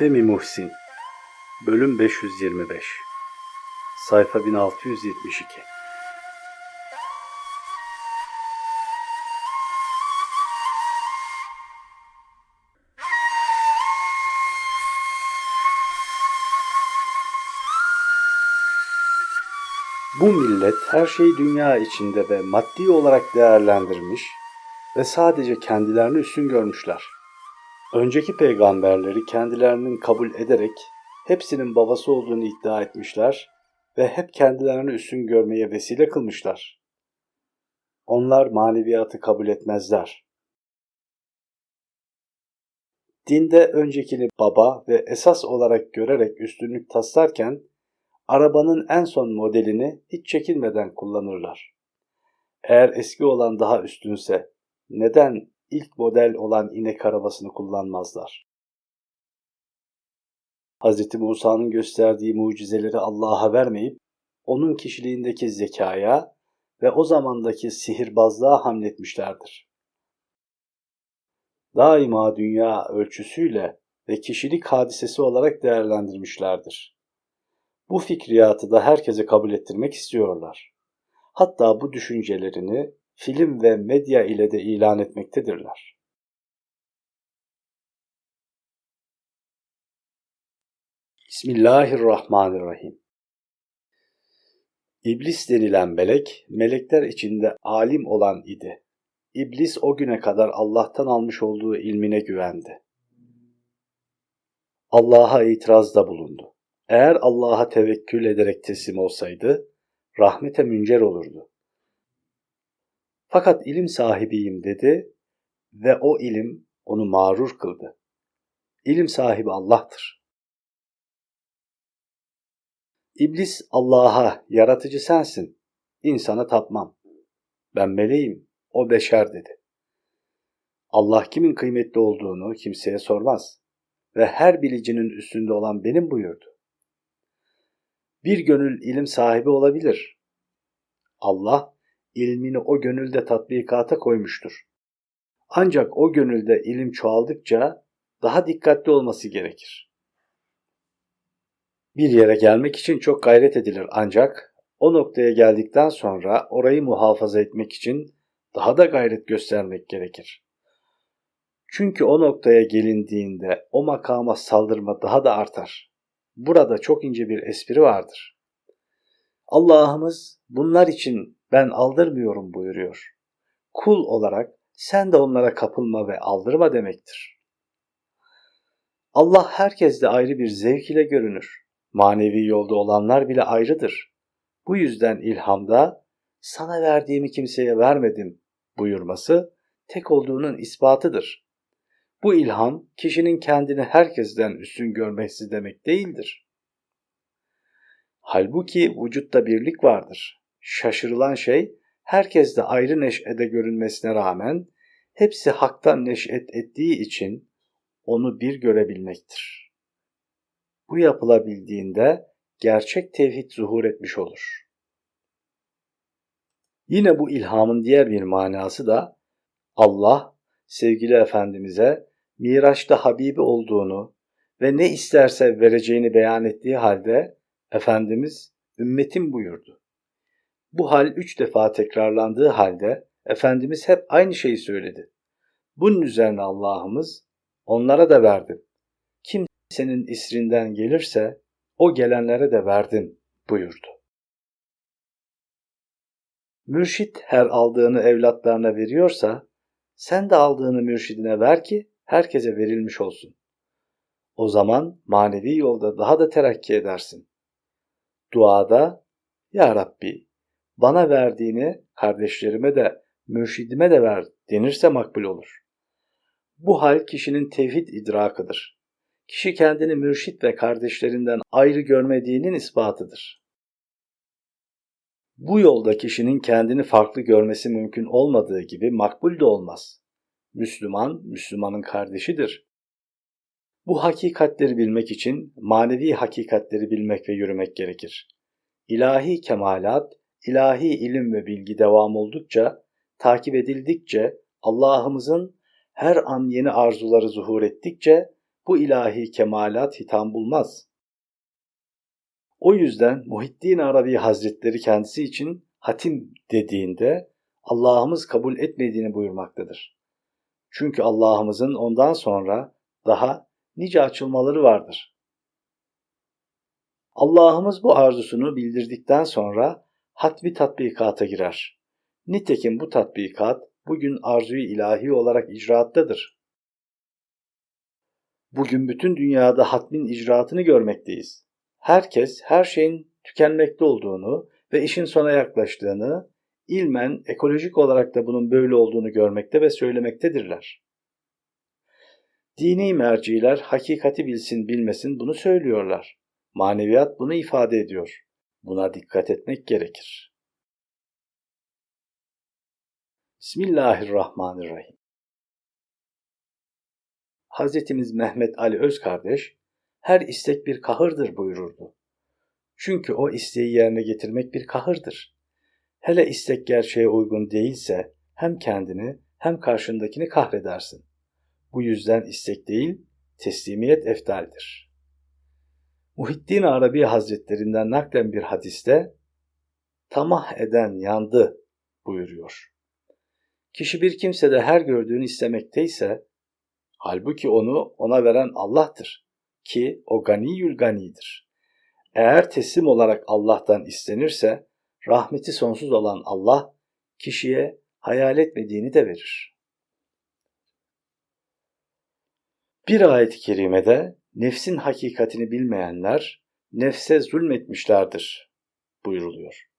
Femi Muhsin Bölüm 525 Sayfa 1672 Bu millet her şeyi dünya içinde ve maddi olarak değerlendirmiş ve sadece kendilerini üstün görmüşler. Önceki peygamberleri kendilerinin kabul ederek hepsinin babası olduğunu iddia etmişler ve hep kendilerini üstün görmeye vesile kılmışlar. Onlar maneviyatı kabul etmezler. Dinde öncekini baba ve esas olarak görerek üstünlük taslarken arabanın en son modelini hiç çekinmeden kullanırlar. Eğer eski olan daha üstünse neden ilk model olan inek arabasını kullanmazlar? Hz. Musa'nın gösterdiği mucizeleri Allah'a vermeyip onun kişiliğindeki zekaya ve o zamandaki sihirbazlığa hamletmişlerdir. Daima dünya ölçüsüyle ve kişilik hadisesi olarak değerlendirmişlerdir. Bu fikriyatı da herkese kabul ettirmek istiyorlar. Hatta bu düşüncelerini film ve medya ile de ilan etmektedirler. Bismillahirrahmanirrahim. İblis denilen melek, melekler içinde alim olan idi. İblis o güne kadar Allah'tan almış olduğu ilmine güvendi. Allah'a itirazda bulundu. Eğer Allah'a tevekkül ederek teslim olsaydı, rahmete müncer olurdu. Fakat ilim sahibiyim dedi ve o ilim onu mağrur kıldı. İlim sahibi Allah'tır. İblis Allah'a, yaratıcı sensin, insana tapmam. Ben meleğim, o beşer dedi. Allah kimin kıymetli olduğunu kimseye sormaz ve her bilicinin üstünde olan benim buyurdu. Bir gönül ilim sahibi olabilir. Allah ilmini o gönülde tatbikata koymuştur. Ancak o gönülde ilim çoğaldıkça daha dikkatli olması gerekir. Bir yere gelmek için çok gayret edilir ancak o noktaya geldikten sonra orayı muhafaza etmek için daha da gayret göstermek gerekir. Çünkü o noktaya gelindiğinde o makama saldırma daha da artar. Burada çok ince bir espri vardır. Allah'ımız bunlar için ben aldırmıyorum buyuruyor. Kul olarak sen de onlara kapılma ve aldırma demektir. Allah herkeste ayrı bir zevk ile görünür. Manevi yolda olanlar bile ayrıdır. Bu yüzden ilhamda sana verdiğimi kimseye vermedim buyurması tek olduğunun ispatıdır. Bu ilham kişinin kendini herkesten üstün görmesi demek değildir. Halbuki vücutta birlik vardır. Şaşırılan şey herkeste ayrı neşede görünmesine rağmen hepsi haktan neşet ettiği için onu bir görebilmektir. Bu yapılabildiğinde gerçek tevhid zuhur etmiş olur. Yine bu ilhamın diğer bir manası da Allah sevgili Efendimiz'e Miraç'ta Habibi olduğunu ve ne isterse vereceğini beyan ettiği halde Efendimiz ümmetim buyurdu. Bu hal üç defa tekrarlandığı halde Efendimiz hep aynı şeyi söyledi. Bunun üzerine Allah'ımız onlara da verdim. Kim senin isrinden gelirse o gelenlere de verdim buyurdu. Mürşit her aldığını evlatlarına veriyorsa sen de aldığını mürşidine ver ki herkese verilmiş olsun. O zaman manevi yolda daha da terakki edersin. Duada Ya Rabbi bana verdiğini kardeşlerime de mürşidime de ver denirse makbul olur. Bu hal kişinin tevhid idrakıdır. Kişi kendini mürşit ve kardeşlerinden ayrı görmediğinin ispatıdır. Bu yolda kişinin kendini farklı görmesi mümkün olmadığı gibi makbul de olmaz. Müslüman, Müslümanın kardeşidir. Bu hakikatleri bilmek için manevi hakikatleri bilmek ve yürümek gerekir. İlahi kemalat, ilahi ilim ve bilgi devam oldukça, takip edildikçe, Allah'ımızın her an yeni arzuları zuhur ettikçe bu ilahi kemalat hitam bulmaz. O yüzden Muhittin Arabi Hazretleri kendisi için hatim dediğinde Allah'ımız kabul etmediğini buyurmaktadır. Çünkü Allah'ımızın ondan sonra daha nice açılmaları vardır. Allah'ımız bu arzusunu bildirdikten sonra hatmi tatbikata girer. Nitekim bu tatbikat bugün arzuyu ilahi olarak icraattadır. Bugün bütün dünyada hatmin icraatını görmekteyiz. Herkes her şeyin tükenmekte olduğunu ve işin sona yaklaştığını, ilmen ekolojik olarak da bunun böyle olduğunu görmekte ve söylemektedirler. Dini merciler hakikati bilsin bilmesin bunu söylüyorlar. Maneviyat bunu ifade ediyor. Buna dikkat etmek gerekir. Bismillahirrahmanirrahim. Hazretimiz Mehmet Ali Özkardeş, her istek bir kahırdır buyururdu. Çünkü o isteği yerine getirmek bir kahırdır. Hele istek gerçeğe uygun değilse hem kendini hem karşındakini kahredersin. Bu yüzden istek değil, teslimiyet eftaldir. Muhittin Arabi Hazretlerinden naklen bir hadiste tamah eden yandı buyuruyor. Kişi bir kimse de her gördüğünü istemekteyse halbuki onu ona veren Allah'tır ki o ganiyül ganidir. Eğer teslim olarak Allah'tan istenirse rahmeti sonsuz olan Allah kişiye hayal etmediğini de verir. Bir ayet-i kerimede nefsin hakikatini bilmeyenler nefse zulmetmişlerdir buyuruluyor.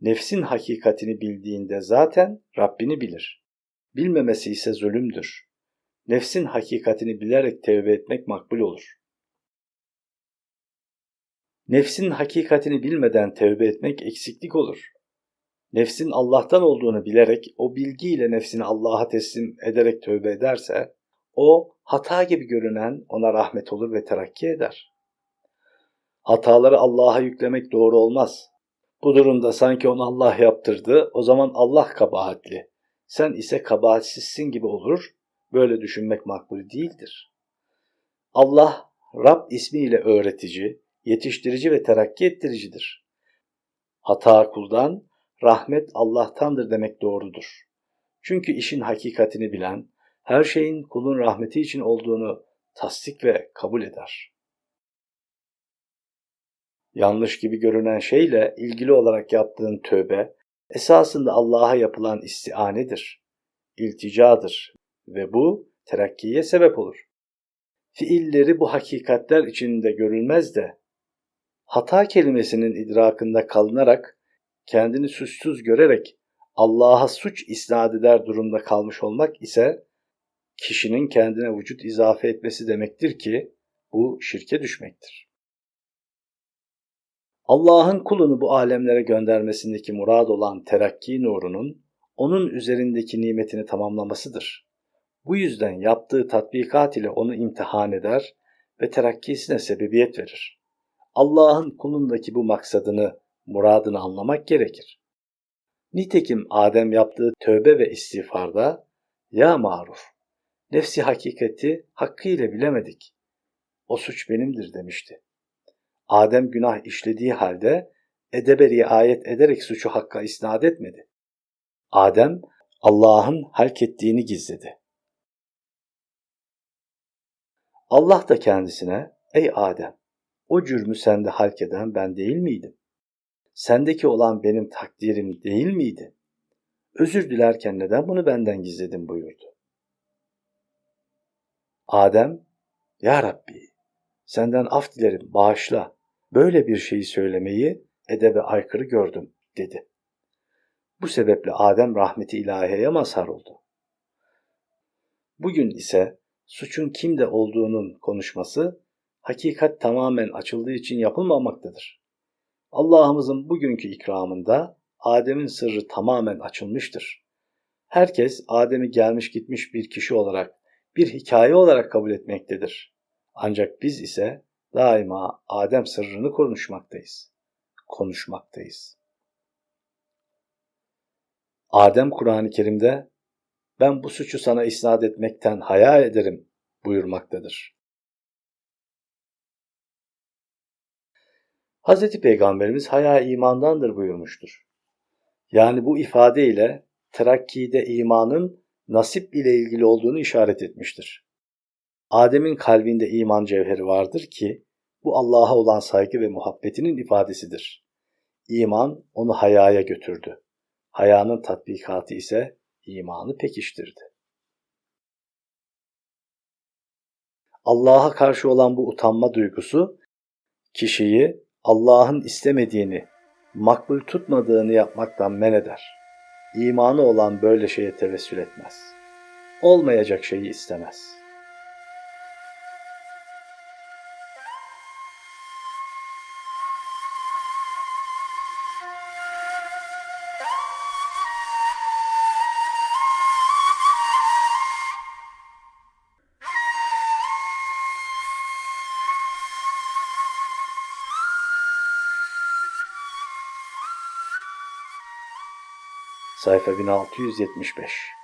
Nefsin hakikatini bildiğinde zaten Rabbini bilir. Bilmemesi ise zulümdür. Nefsin hakikatini bilerek tevbe etmek makbul olur. Nefsin hakikatini bilmeden tevbe etmek eksiklik olur. Nefsin Allah'tan olduğunu bilerek o bilgiyle nefsini Allah'a teslim ederek tövbe ederse o hata gibi görünen ona rahmet olur ve terakki eder. Hataları Allah'a yüklemek doğru olmaz. Bu durumda sanki onu Allah yaptırdı, o zaman Allah kabahatli. Sen ise kabahatsizsin gibi olur, böyle düşünmek makbul değildir. Allah, Rab ismiyle öğretici, yetiştirici ve terakki ettiricidir. Hata kuldan, rahmet Allah'tandır demek doğrudur. Çünkü işin hakikatini bilen, her şeyin kulun rahmeti için olduğunu tasdik ve kabul eder. Yanlış gibi görünen şeyle ilgili olarak yaptığın tövbe, esasında Allah'a yapılan istianedir, ilticadır ve bu terakkiye sebep olur. Fiilleri bu hakikatler içinde görülmez de, hata kelimesinin idrakında kalınarak, kendini suçsuz görerek Allah'a suç isnat eder durumda kalmış olmak ise kişinin kendine vücut izafe etmesi demektir ki bu şirke düşmektir. Allah'ın kulunu bu alemlere göndermesindeki murad olan terakki nurunun onun üzerindeki nimetini tamamlamasıdır. Bu yüzden yaptığı tatbikat ile onu imtihan eder ve terakkisine sebebiyet verir. Allah'ın kulundaki bu maksadını, muradını anlamak gerekir. Nitekim Adem yaptığı tövbe ve istiğfarda ya maruf nefsi hakikati hakkıyla bilemedik. O suç benimdir demişti. Adem günah işlediği halde edebe riayet ederek suçu hakka isnat etmedi. Adem Allah'ın halk ettiğini gizledi. Allah da kendisine ey Adem o cürmü sende halk eden ben değil miydim? Sendeki olan benim takdirim değil miydi? Özür dilerken neden bunu benden gizledin buyurdu. Adem, Ya Rabbi, senden af dilerim, bağışla. Böyle bir şeyi söylemeyi edebe aykırı gördüm, dedi. Bu sebeple Adem rahmeti ilahiyeye mazhar oldu. Bugün ise suçun kimde olduğunun konuşması hakikat tamamen açıldığı için yapılmamaktadır. Allah'ımızın bugünkü ikramında Adem'in sırrı tamamen açılmıştır. Herkes Adem'i gelmiş gitmiş bir kişi olarak bir hikaye olarak kabul etmektedir. Ancak biz ise daima Adem sırrını konuşmaktayız. Konuşmaktayız. Adem Kur'an-ı Kerim'de ben bu suçu sana isnat etmekten haya ederim buyurmaktadır. Hz. Peygamberimiz haya imandandır buyurmuştur. Yani bu ifadeyle terakkide imanın nasip ile ilgili olduğunu işaret etmiştir. Adem'in kalbinde iman cevheri vardır ki bu Allah'a olan saygı ve muhabbetinin ifadesidir. İman onu hayaya götürdü. Hayanın tatbikatı ise imanı pekiştirdi. Allah'a karşı olan bu utanma duygusu kişiyi Allah'ın istemediğini, makbul tutmadığını yapmaktan men eder. İmanı olan böyle şeye tevessül etmez. Olmayacak şeyi istemez.'' Sayfa 1675